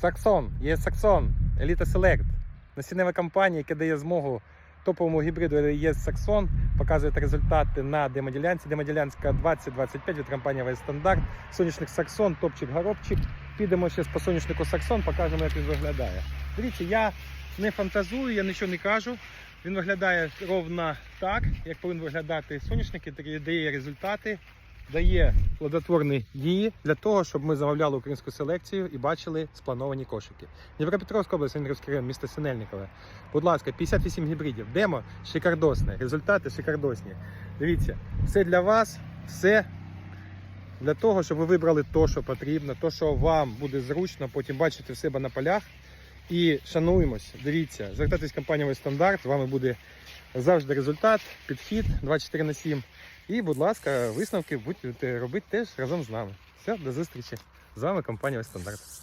Саксон, є Саксон, Еліта Селект. Насіннева компанія, яка дає змогу топовому гібриду є Саксон, показує результати на демоділянці. Демоділянська 2025 від компанії Вайстандарт. Соняшник Саксон, топчик горобчик. Підемо ще по соняшнику Саксон, покажемо, як він виглядає. Дивіться, я не фантазую, я нічого не кажу. Він виглядає ровно так, як повинен виглядати соняшник, який дає результати, дає плодотворні дії для того, щоб ми замовляли українську селекцію і бачили сплановані кошики. Дніпропетровська область, Сендрівський район, місто Синельникове. Будь ласка, 58 гібридів. Демо шикардосне. Результати шикардосні. Дивіться, все для вас, все для того, щоб ви вибрали те, що потрібно, то, що вам буде зручно, потім бачити в себе на полях. І шануємось, дивіться, звертайтесь в компанію стандарт, вами буде завжди результат, підхід 24 на 7. І, будь ласка, висновки будете робити теж разом з нами. Все, до зустрічі. З вами компанія Стандарт.